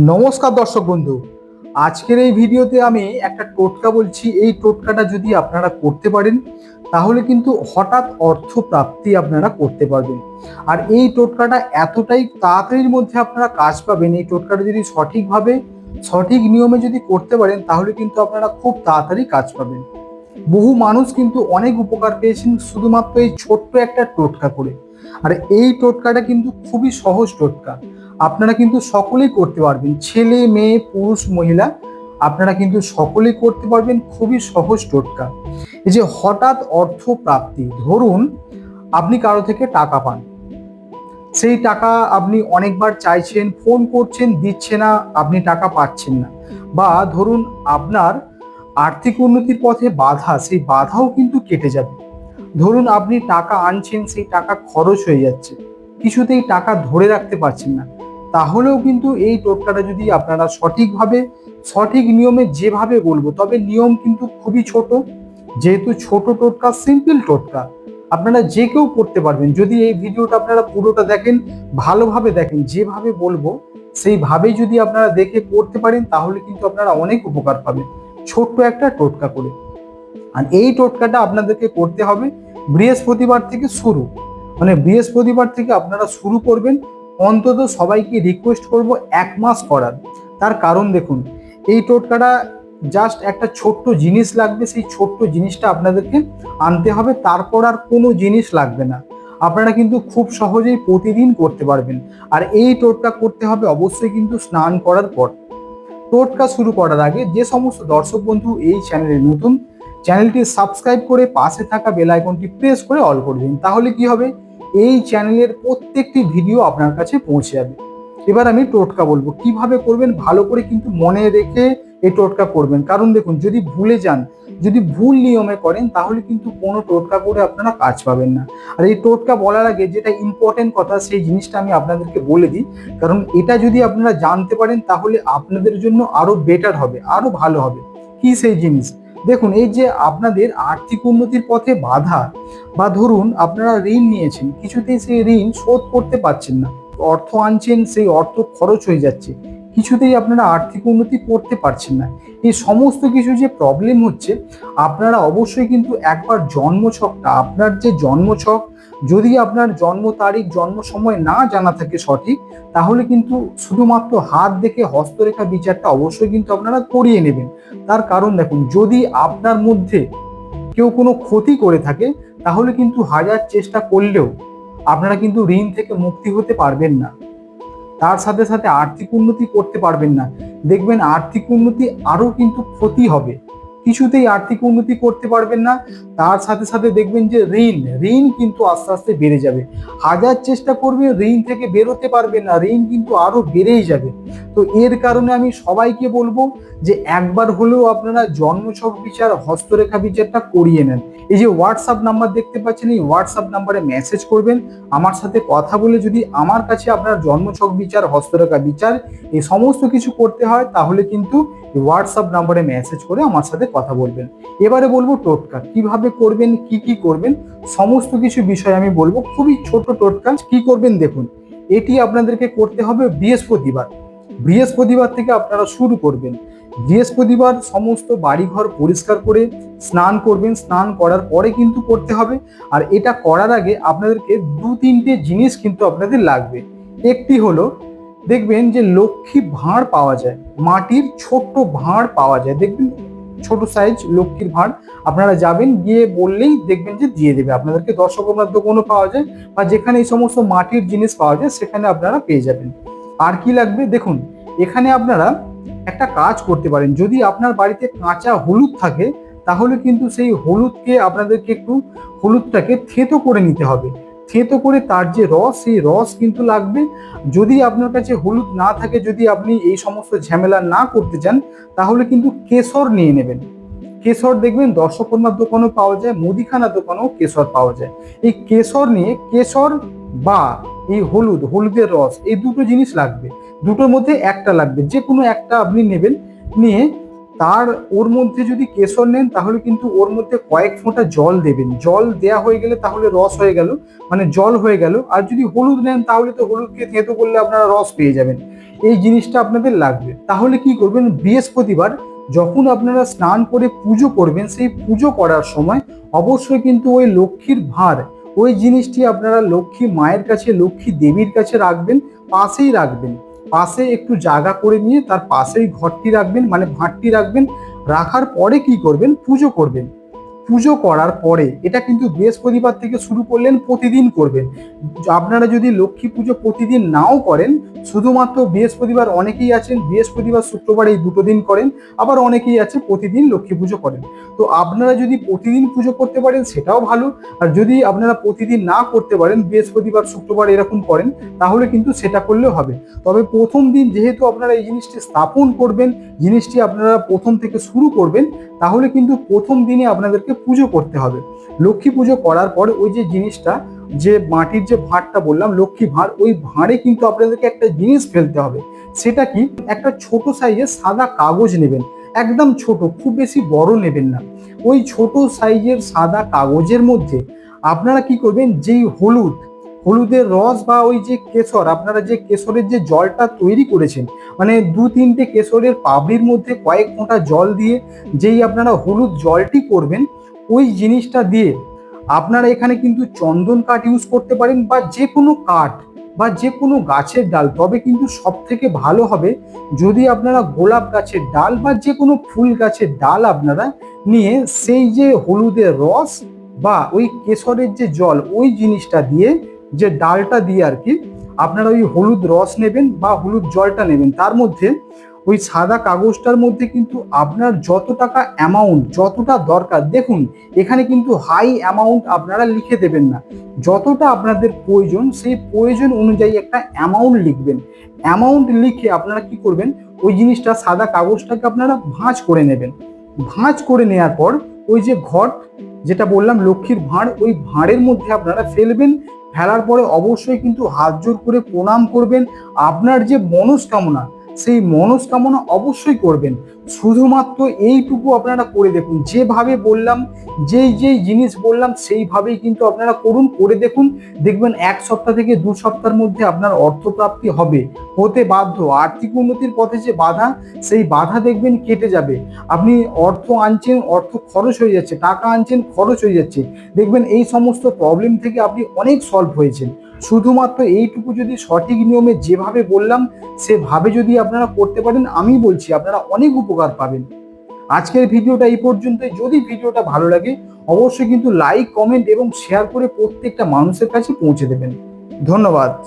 নমস্কার দর্শক বন্ধু। আজকের এই ভিডিওতে আমি একটা টোটকা বলছি। এই টোটকাটা যদি আপনারা করতে পারেন, তাহলে কিন্তু হঠাৎ অর্থ প্রাপ্তি আপনারা করতে পারবেন। আর এই টোটকাটা এতটাই তাড়াতাড়ির মধ্যে আপনারা কাজ পাবেন। এই টোটকাটা যদি সঠিকভাবে, সঠিক নিয়মে যদি করতে পারেন, তাহলে কিন্তু আপনারা খুব তাড়াতাড়ি কাজ পাবেন। বহু মানুষ কিন্তু অনেক উপকার পেয়েছেন শুধুমাত্র এই ছোট্ট একটা টোটকা করে। আর এই টোটকাটা কিন্তু খুবই সহজ টোটকা। আপনারা কিন্তু সকলেই করতে পারবেন। ছেলে, মেয়ে, পুরুষ, মহিলা, আপনারা কিন্তু সকলেই করতে পারবেন। খুবই সহজ টোটকা। এই যে হঠাৎ অর্থ প্রাপ্তি, ধরুন আপনি কারও থেকে টাকা পান। সেই টাকা আপনি অনেকবার চাইছেন ফোন করছেন, দিচ্ছে না, আপনি টাকা পাচ্ছেন না। বা ধরুন আপনার আর্থিক উন্নতির পথে বাধা, সেই বাধাও কিন্তু কেটে যাবে। ধরুন আপনি টাকা আনছেন, সেই টাকা খরচ হয়ে যাচ্ছে। কিছুতেই টাকা ধরে রাখতে পারছেন না। তাহলেও কিন্তু এই টোটকাটা যদি আপনারা সঠিকভাবে, সঠিক নিয়মে যেভাবে বলব, তবে নিয়ম কিন্তু খুবই ছোট। যেহেতু ছোট টোটকা সিম্পল টোটকা, আপনারা যে কেউ করতে পারবেন। যদি এই ভিডিওটা আপনারা পুরোটা দেখেন, ভালোভাবে দেখেন, যেভাবে বলব, সেইভাবেই যদি আপনারা দেখে করতে পারেন, তাহলে কিন্তু আপনারা অনেক উপকার পাবেন। ছোট্ট একটা টোটকা করে। আর এই টোটকাটা আপনাদেরকে করতে হবে বৃহস্পতিবার থেকে শুরু। মানে বৃহস্পতিবার থেকে আপনারা শুরু করবেন অন্তত সবাইকে রিকোয়েস্ট করব এক মাস করার। তার কারণ দেখুন, এই টোটকাটা জাস্ট একটা ছোট্ট জিনিস লাগবে, সেই ছোট্ট জিনিসটা আপনাদেরকে আনতে হবে, তারপর আর কোনো জিনিস লাগবে না। আপনারা কিন্তু খুব সহজেই প্রতিদিন করতে পারবেন। আর এই টোটকা করতে হবে অবশ্যই কিন্তু স্নান করার পর। টোটকা শুরু করার আগে যে সমস্ত দর্শক বন্ধু এই চ্যানেলে নতুন চ্যানেলটি সাবস্ক্রাইব করে পাশে থাকা বেল আইকনটি প্রেস করে অল করে দিন তাহলে কি হবে? এই চ্যানেলের প্রত্যেকটি ভিডিও আপনার কাছে পৌঁছে যাবে। এবার আমি টোটকা বলব, কীভাবে করবেন? ভালো করে কিন্তু মনে রেখে এই টোটকা করবেন। কারণ দেখুন, যদি ভুলে যান, যদি ভুল নিয়মে করেন, তাহলে কিন্তু কোনো টোটকা করে আপনারা কাজ পাবেন না। আর এই টোটকা বলার আগে যেটা ইম্পর্টেন্ট কথা, সেই জিনিসটা আমি আপনাদেরকে বলে দিই। কারণ এটা যদি আপনারা জানতে পারেন, তাহলে আপনাদের জন্য আরও বেটার হবে, আরও ভালো হবে। কি সেই জিনিস? দেখুন, এই যে আপনাদের আর্থিক উন্নতির পথে বাধা, বা ধরুন আপনারা ঋণ নিয়েছেন, কিছুতেই সেই ঋণ শোধ করতে পারছেন না। অর্থ আনছেন, সেই অর্থ খরচ হয়ে যাচ্ছে। কিছুতেই আপনারা আর্থিক উন্নতি করতে পারছেন না। এই সমস্ত কিছু যে প্রবলেম হচ্ছে, আপনারা অবশ্যই কিন্তু একবার জন্মছকটা, আপনার যে জন্মছক যদি আপনার জন্ম তারিখ, জন্ম সময় না জানা থাকে সঠিক, তাহলে কিন্তু শুধুমাত্র হাত দেখে হস্তরেখা বিচারটা অবশ্যই কিন্তু আপনারা করিয়ে নেবেন। তার কারণ দেখুন, যদি আপনার মধ্যে কেউ কোনো ক্ষতি করে থাকে, তাহলে কিন্তু হাজার চেষ্টা করলেও আপনারা কিন্তু ঋণ থেকে মুক্তি হতে পারবেন না। তার সাথে সাথে আর্থিক উন্নতি করতে পারবেন না। দেখবেন আর্থিক উন্নতি আরও কিন্তু ক্ষতি হবে। কিছুতেই আর্থিক উন্নতি করতে পারবেন না। তার সাথে সাথে দেখবেন যে ঋণ ঋণ কিন্তু আস্তে আস্তে বেড়ে যাবে। হাজার চেষ্টা করবেন, ঋণ থেকে বেরোতে পারবেন না, ঋণ কিন্তু আরও বেড়েই যাবে। তো এর কারণে আমি সবাইকে বলব যে একবার হলেও আপনারা জন্মছক বিচার হস্তরেখা বিচারটা করিয়ে নেন। এই যে হোয়াটসঅ্যাপ নাম্বার দেখতে পাচ্ছেন, এই হোয়াটসঅ্যাপ নাম্বারে মেসেজ করবেন। আমার সাথে কথা বলে যদি আমার কাছে আপনার জন্মছক বিচার হস্তরেখা বিচার, এই সমস্ত কিছু করতে হয়, তাহলে কিন্তু হোয়াটসঅ্যাপ নাম্বারে মেসেজ করে আমার সাথে কথা বলবেন। এবারে বলব টোটকা। কীভাবে করবেন, কি কি করবেন, সমস্ত কিছু বিষয় আমি বলব। খুবই ছোট টোটকা। কি করবেন দেখুন, এটি আপনাদেরকে করতে হবে বৃহস্পতিবার। বৃহস্পতিবার থেকে আপনারা শুরু করবেন। বৃহস্পতিবার সমস্ত বাড়িঘর পরিষ্কার করে স্নান করবেন। স্নান করার পরে কিন্তু করতে হবে। আর এটা করার আগে আপনাদেরকে দু তিনটে জিনিস কিন্তু আপনাদের লাগবে। একটি হলো, দেখবেন যে লক্ষ্মী ভাঁড় পাওয়া যায়। মাটির ছোট্ট ভাঁড় পাওয়া যায়। দেখবেন ছোট সাইজ লক্ষ্মীর ভাঁড়। আপনারা যাবেন, গিয়ে বললেই দেখবেন যে দিয়ে দেবে। আপনাদেরকে দর্শকনার দোকানও পাওয়া যায় বা যেখানে এই সমস্ত মাটির জিনিস পাওয়া যায়, সেখানে আপনারা পেয়ে যাবেন। আর কি লাগবে? দেখুন, এখানে আপনারা একটা কাজ করতে পারেন। যদি আপনার বাড়িতে কাঁচা হলুদ থাকে, তাহলে কিন্তু সেই হলুদকে আপনাদেরকে একটু হলুদটাকে থেতো করে নিতে হবে। থেতো করে তার যে রস, সেই রস কিন্তু লাগবে। যদি আপনার কাছে হলুদ না থাকে, যদি আপনি এই সমস্ত ঝামেলা না করতে চান, তাহলে কিন্তু কেশর নিয়ে নেবেন। কেশর দেখবেন দর্শকর্মার দোকানেও পাওয়া যায়, মুদিখানার দোকানেও কেশর পাওয়া যায়। এই কেশর নিয়ে কেশর বা এই হলুদ, হলুদের রস, এই দুটো জিনিস লাগবে। দুটোর মধ্যে একটা লাগবে যে কোনো একটা আপনি নেবেন। নিয়ে তার ওর মধ্যে যদি কেশর নেন, তাহলে কিন্তু ওর মধ্যে কয়েক ফোঁটা জল দেবেন। জল দেয়া হয়ে গেলে তাহলে রস হয়ে গেল মানে জল হয়ে গেল। আর যদি হলুদ নেন, তাহলে তো হলুদকে থেঁতো করলে আপনারা রস পেয়ে যাবেন। এই জিনিসটা আপনাদের লাগবে। তাহলে কি করবেন? বৃহস্পতিবার যখন আপনারা স্নান করে পুজো করবেন, সেই পুজো করার সময় অবশ্যই কিন্তু ওই লক্ষ্মীর ভার, ওই জিনিসটি আপনারা লক্ষ্মী মায়ের কাছে, লক্ষ্মী দেবীর কাছে রাখবেন, পাশেই রাখবেন। পাশে একটু জায়গা করে নিয়ে তার পাশেই ঘরটি রাখবেন মানে ভাঁটটি রাখবেন, রাখার পরে কি করবেন? পুজো করবেন। পুজো করার পরে এটা কিন্তু বৃহস্পতিবার থেকে শুরু করলেন প্রতিদিন করবেন। আপনারা যদি লক্ষ্মী পুজো প্রতিদিন নাও করেন, শুধুমাত্র বৃহস্পতিবার অনেকেই আছেন, বৃহস্পতিবার, শুক্রবার এই দুটো দিন করেন, আবার অনেকেই আছে প্রতিদিন লক্ষ্মী পুজো করেন। তো আপনারা যদি প্রতিদিন পুজো করতে পারেন, সেটাও ভালো। আর যদি আপনারা প্রতিদিন না করতে পারেন, বৃহস্পতিবার, শুক্রবার এরকম করেন, তাহলে কিন্তু সেটা করলেও হবে। তবে প্রথম দিন যেহেতু আপনারা এই জিনিসটি স্থাপন করবেন, জিনিসটি আপনারা প্রথম থেকে শুরু করবেন তাহলে কিন্তু প্রথম দিনে আপনাদেরকে পুজো করতে হবে। লক্ষ্মী পুজো করার পর ওই যে জিনিসটা, যে মাটির যে ভাঁড়টা বললাম, লক্ষ্মী ভাঁড়, ওই ভাঁড়ে কিন্তু আপনাদেরকে একটা জিনিস ফেলতে হবে। সেটা কি? একটা ছোট সাইজের সাদা কাগজ নেবেন। একদম ছোট, খুব বেশি বড় নেবেন না। ওই ছোট সাইজের সাদা কাগজের মধ্যে আপনারা কি করবেন? যেই হলুদ হলুদের রস বা ওই যে কেশর, আপনারা যে কেশরের যে জলটা তৈরি করেছেন মানে দু তিনটে কেশরের পাবড়ির মধ্যে কয়েক ফোঁটা জল দিয়ে যেই আপনারা হলুদ জলটি করবেন, ওই জিনিসটা দিয়ে আপনারা এখানে কিন্তু চন্দন কাঠ ইউজ করতে পারেন বা যে কোনো কাঠ বা যে কোনো গাছের ডাল। তবে কিন্তু সব থেকে ভালো হবে যদি আপনারা গোলাপ গাছের ডাল বা যে কোনো ফুল গাছের ডাল আপনারা নিয়ে সেই যে হলুদের রস বা ওই কেশরের যে জল, ওই জিনিসটা দিয়ে যে ডালটা দিয়ে আর কি আপনারা ওই হলুদ রস নেবেন বা হলুদ জলটা নেবেন, তার মধ্যে ওই সাদা কাগজটার মধ্যে কিন্তু আপনার যত টাকা অ্যামাউন্ট যতটা দরকার, দেখুন, এখানে কিন্তু হাই অ্যামাউন্ট আপনারা লিখে দেবেন না। যতটা আপনাদের প্রয়োজন, সেই প্রয়োজন অনুযায়ী একটা অ্যামাউন্ট লিখবেন। অ্যামাউন্ট লিখে আপনারা কি করবেন? ওই জিনিসটা, সাদা কাগজটাকে আপনারা ভাঁজ করে নেবেন। ভাঁজ করে নেওয়ার পর ওই যে ঘট যেটা বললাম, লক্ষ্মীর ভাঁড়, ওই ভাঁড়ের মধ্যে আপনারা ফেলবেন ফেলার পরে অবশ্যই কিন্তু হাত জোর করে প্রণাম করবেন। আপনার যে মনস্কামনা, সেই মনস্কামনা অবশ্যই করবেন। শুধুমাত্র এইটুকু আপনারা করে দেখুন। যেভাবে বললাম, যেই যেই জিনিস বললাম, সেইভাবেই কিন্তু আপনারা করুন, করে দেখুন। দেখবেন এক সপ্তাহ থেকে দু সপ্তাহের মধ্যে আপনার অর্থপ্রাপ্তি হবে। হতে বাধ্য। আর্থিক উন্নতির পথে যে বাধা, সেই বাধা দেখবেন কেটে যাবে। আপনি অর্থ আনছেন, অর্থ খরচ হয়ে যাচ্ছে, টাকা আনছেন, খরচ হয়ে যাচ্ছে। দেখবেন এই সমস্ত প্রবলেম থেকে আপনি অনেক সলভ হয়েছেন। শুধুমাত্র এইটুকু যদি সঠিক নিয়মে যেভাবে বললাম, সেভাবে যদি আপনারা করতে পারেন, আমি বলছি আপনারা অনেক উপকার পাবেন। আজকের ভিডিওটা এই পর্যন্তই। যদি ভিডিওটা ভালো লাগে, অবশ্যই কিন্তু লাইক কমেন্ট এবং শেয়ার করে প্রত্যেকটা মানুষের কাছে পৌঁছে দেবেন। ধন্যবাদ।